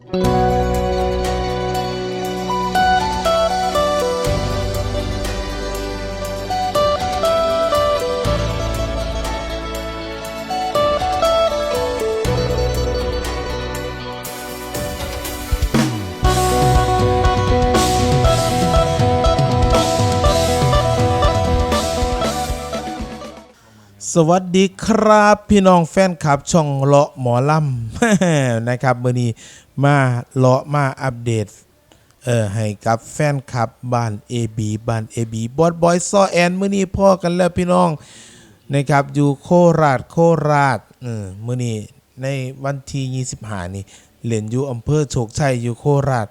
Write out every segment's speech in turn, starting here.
Thank you. สวัสดีครับพี่น้องแฟนคลับช่องเลาะหมอลำนะครับมื่อนี้มาเลาะมาอัปเดตเออให้กับแฟนคลับบ้าน AB บ้าน AB บอดบอยซอแอนมื่อนี้พ่อกันแล้วพี่น้องนะครับอยู่โคราชโคราชเออมื่อนี้ในวันที่25นี่เล่นอยู่อำเภอโชคชัยอยู่โคราช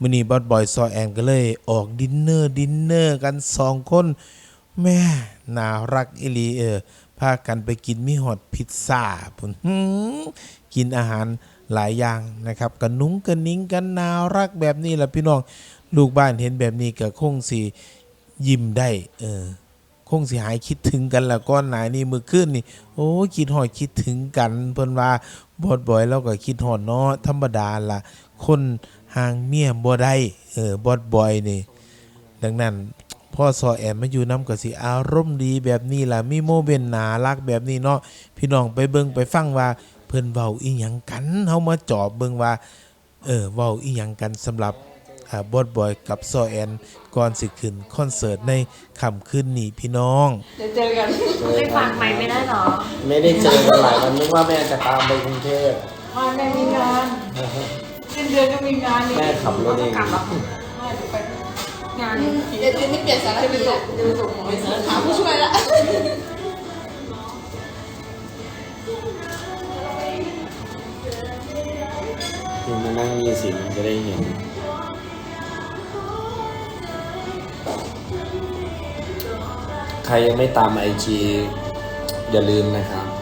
มื่อนี้บอดบอยซอแอนก็เลยออกดินเนอร์ดินเนอร์กันสองคนแม่น่ารักอิลีเออ พากันไปกินมิฮอดพิซซ่าพุ่นกินอาหารหลายอย่างนะครับกระนุ้งกระนิ้งกันนารักแบบนี้แหละพี่น้องลูกบ้านเห็นแบบนี้ก็คงสิยิ้มได้เออคงสิหายคิดถึงกันแล้วก้อนหนานี่มือขึ้นนี่โอ้คิดหอดคิดถึงกันเพิ่นว่าบอดบ่อยแล้วก็คิดหอดเนาะธรรมดาล่ะคนห่างเมียบ่ได้เออบอดบ่อยนี่ดังนั้น พ่อซอแอมมาอยู่น้ำกับสิอารมณ์ดีแบบนี้ล่ะมีโมเมนต์น่ารักแบบนี้เนาะพี่น้องไปเบิ่งไปฟังว่า เพิ่นเว้าอีหยังกันเฮามาจอบเบิ่งว่าเออเว้าอีหยังกันสำหรับอ่าบอดบอยกับซอแอนก่อนสิขึ้นคอนเสิร์ตในค่ำคืนนี้พี่น้อง เดี๋ยวเจอกันไม่ฝากไม่ไม่ได้หรอ ไม่ได้เจอกันหลายวันนึกว่าแม่จะตามไปกรุงเทพมาแม่มีงานสิ้นเดือนก็มีงานนี่แม่ขับรถเอง งานเดี๋ยวจะไม่เปลี่ยนสารคดีละดูถูกหมวยถามผู้ช่วยละคือมานั่งมีสิมันจะได้เห็นใครยังไม่ตามไอจีอย่าลืมนะครับ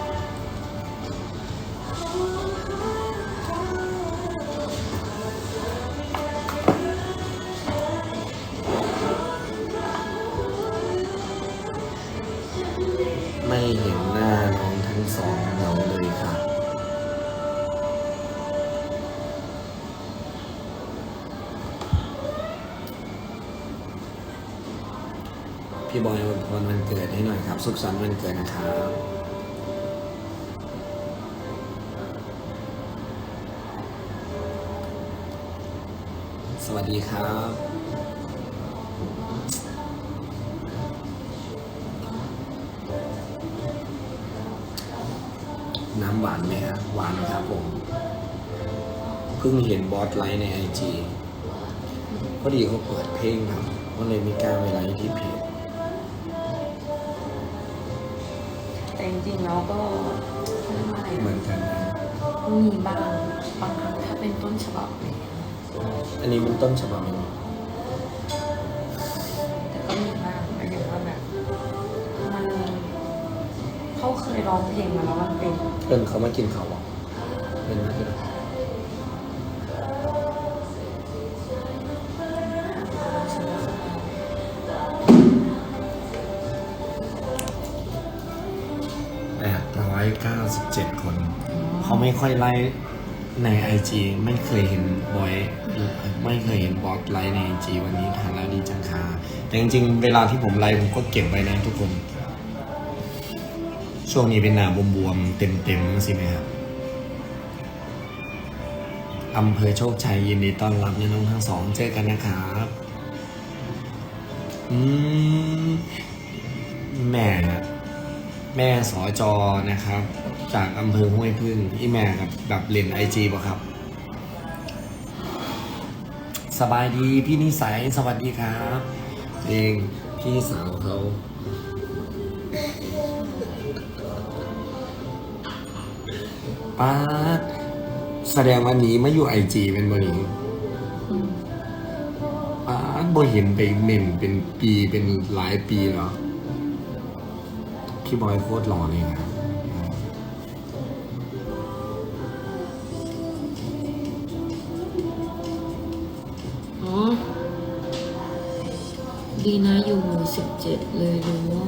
พี่บอยอวยพรวันเกิดให้หน่อยครับ สุขสันต์วันเกิดนะครับสวัสดีครับ น้ำหวานไหมครับหวานครับผม เพิ่งเห็นบอสไลฟ์ในไอจีพอดีเขาเปิดเพลงครับ ก็เลยมีการไปไลฟ์ที่เพจ จริงๆแล้วก็เรียกว่าอะไรเหมือนะนกันนะมีบ้างบางครั้งถ้าเป็นต้นฉบับเลยอันนี้เป็นต้นฉบับเองแต่ก็มีบ้างหมายถึงว่าแบบมันเขาเคยร้องเพลงมาแล้วมันเป็น เอินเขามากินเขาวอะเป็นไหมเป็นไหม 97 คนเขาไม่ค่อยไลฟ์ในจีไม่เคยเห็นบอยไม่เคยเห็นบอสไลฟ์ในจีวันนี้ทางแล้วดีจังค่ะแต่จริงๆ เวลาที่ผมไลฟ์ผมก็เก็บไว้นะทุกคน ช่วงนี้เป็นหนาบวมๆ เต็มๆสิไหมครับอำเภอโชคชัยยินดีต้อนรับน้องทั้งสองเจอกันนะครับอืมแม แม่สอจอนะครับ จากอำเภอห้วยพึ่งอีแม่กับแบบเล่นไอจีป่ะครับ สบายดีพี่นิสัยสวัสดีครับเองพี่สาวเขาป้าดแสดงวันนี้มาอยู่ไอจีเป็นบริป้าดบ่เห็นไปเม่นเป็นปีเป็นหลายปีแล้ว พี่บอยโคตรหล่อเลยนะครับอ๋อดีนะอยู่หมู่สิบเจ็ดเลยรู้ว่า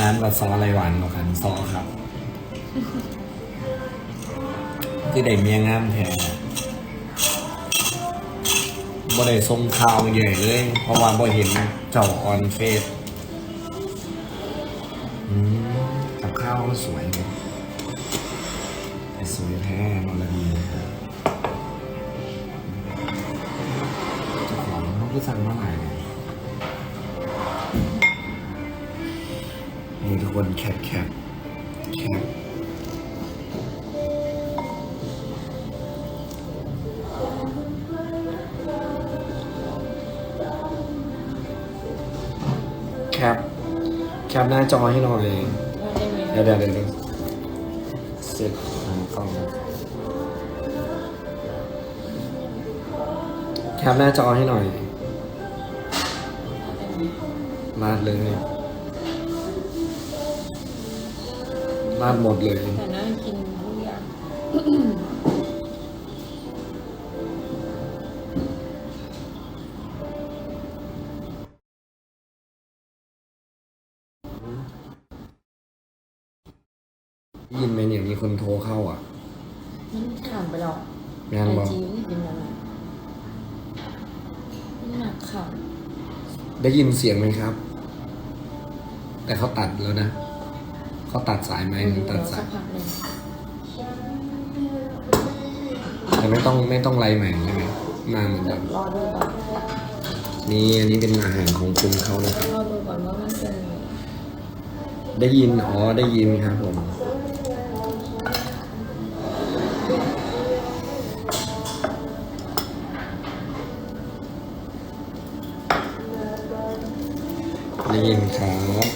น้ำกับซออะไรหวานกว่ากันซอครับ คือได้เมียงามแท้ บ่ได้ส่งข่าวใหญ่เลย เพราะว่าบ่เห็นเจ้าออนเฟซอืมกับข้าวก็สวยเลยสวยแท้นอนละดีเจ้าของเขาคือสั่งมื่อไหร่เลยนี่ทุกคนแคปแคปแคป แคปหน้าจอให้หน่อยได้ไหมเดี๋ยวเดี๋ยวเดี๋ยวเสร็จหากล้องแคปหน้าจอให้หน่อยลาดเลยลาดหมดเลยแต่น่ากินทุกอย่าง คนโทรเข้าอะมันขามไปหรอกงานไอบอกจีไม่เป็นอะไรมันหนักค่ะได้ยินเสียงไหมครับ แต่เขาตัดแล้วนะเขาตัดสายไหมเดี๋ยวตัดสัสากยพักหนึ่งแต่ไม่ต้องไม่ต้องไล่ใหม่ใช่ไหมมาเหมือนเดิมรอดูก่อนนี่อันนี้เป็นอาหารของคุณเขานะครับ รอดูก่อนว่ามันเป็นได้ยินอ๋อได้ยินครับผม ได้ยินครับ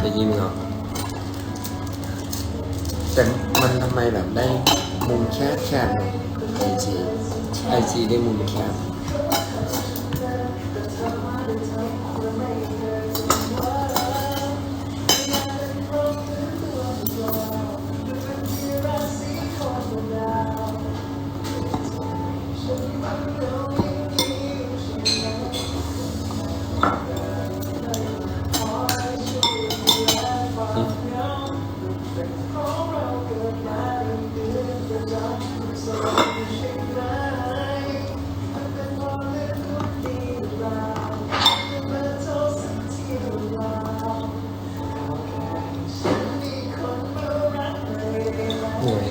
ได้ยินเหรอแต่มันทำไมแบบได้มุมแคบแคบๆเนาะไอจีไอจีได้มุมแคบ หนื่อย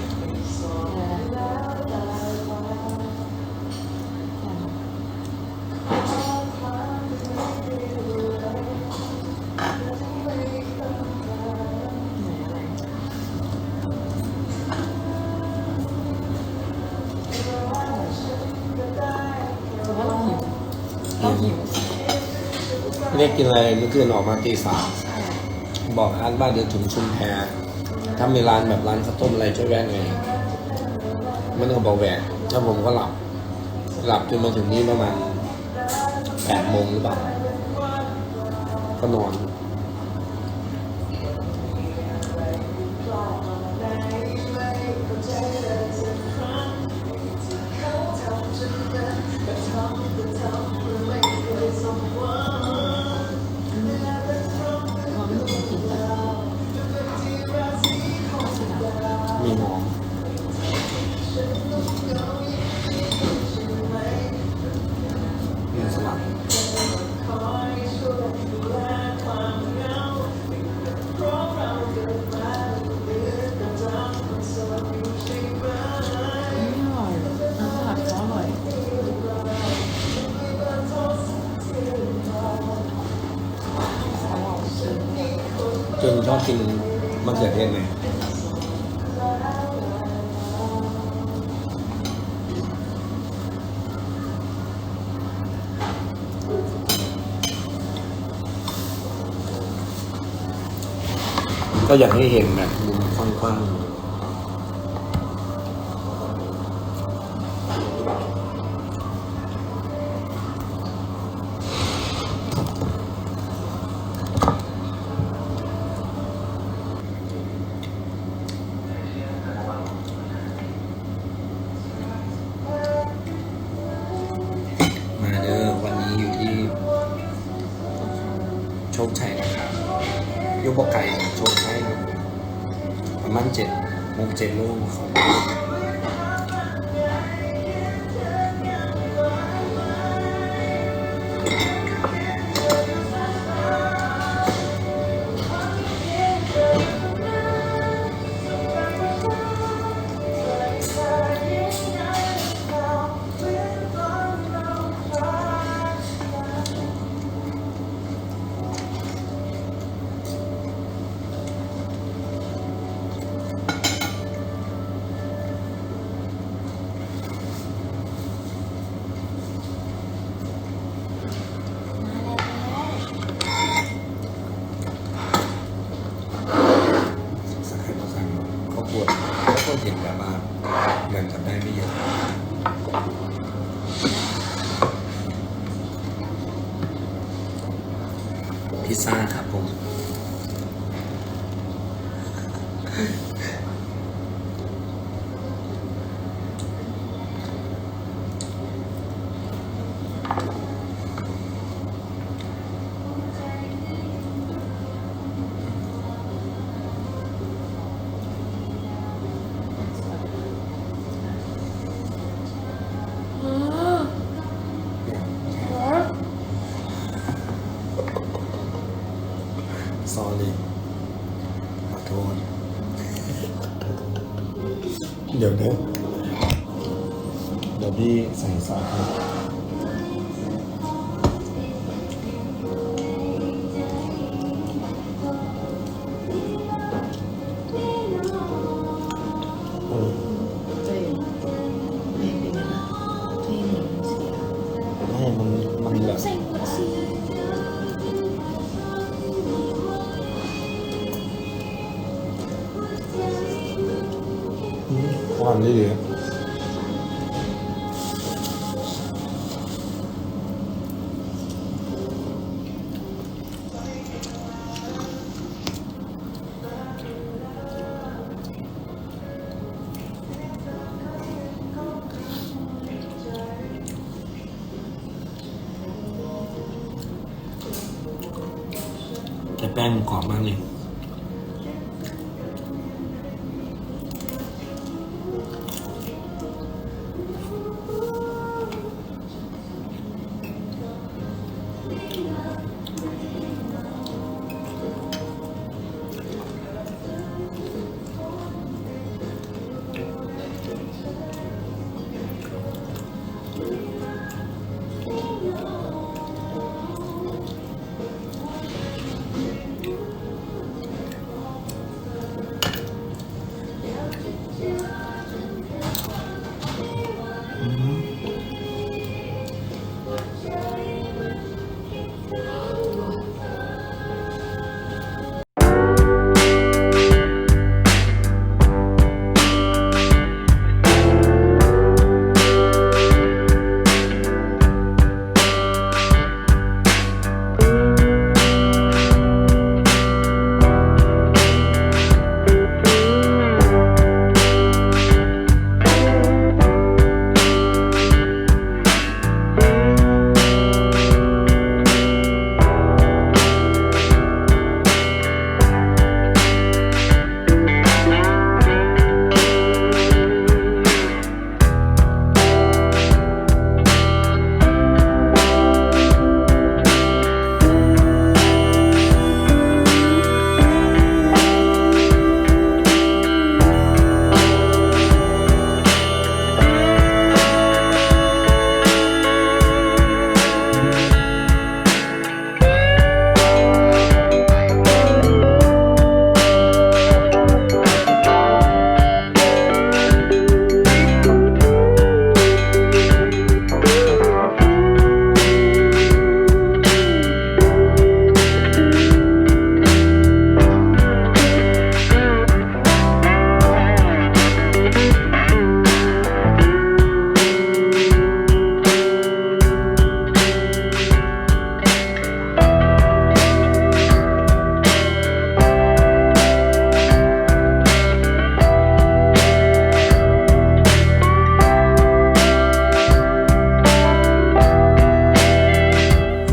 ไม่ได้กินอะไรเมื่อคืนออกมาตีสามบอกอาร์ตว่าเดี๋ยวถึงชุมแพ ถ้ามีร้านแบบร้านข้าวต้มอะไรช่วยแวะหน่อยมันก็บอกแวกถ้าผมก็หลับ หลับจนมาถึงนี้ประมาณแปดโมงหรือเปล่าก็นอน มะเอเทศไหมก็อย่างที่เห็นแบบมุมกว้างๆ อยุบไก่ชคชัยครับประมาณเจ็ดโมงเจ็ดโมงขอ บวดเขาก็เห็นแบบว่าเงินทำได้ไม่เยอะพิซซ่าครับ ใส่ซอส ป้งมันกรอบมากเลย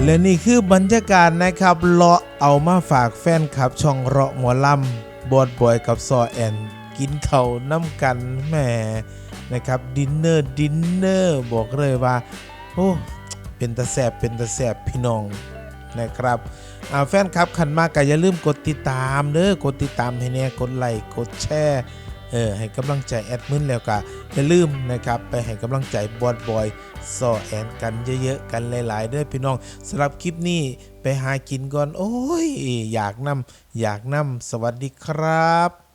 และนี่คือบรรยากาศนะครับเลาะเอามาฝากแฟนคลับ ช่องเราะหมอลำบอดบอยกับซอแอน กินเขาน้ำกันแหมนะครับดินเนอร์ดินเนอร์บอกเลยว่าโอ้เป็นตะแสบเป็นตะแสบพี่น้องนะครับแฟนคลับขันมากก็อย่าลืมกดติดตามเด้อกดติดตามให้แน่กดไลค์กดแชร์ เออให้กำลังใจแอดมินแล้วก็อย่าลืมนะครับไปให้กำลังใจบอดบอยซอแอนกันเยอะๆกันหลายๆด้วยพี่น้องสำหรับคลิปนี้ไปหากินก่อนโอ้ยอยากนำอยากนำสวัสดีครับ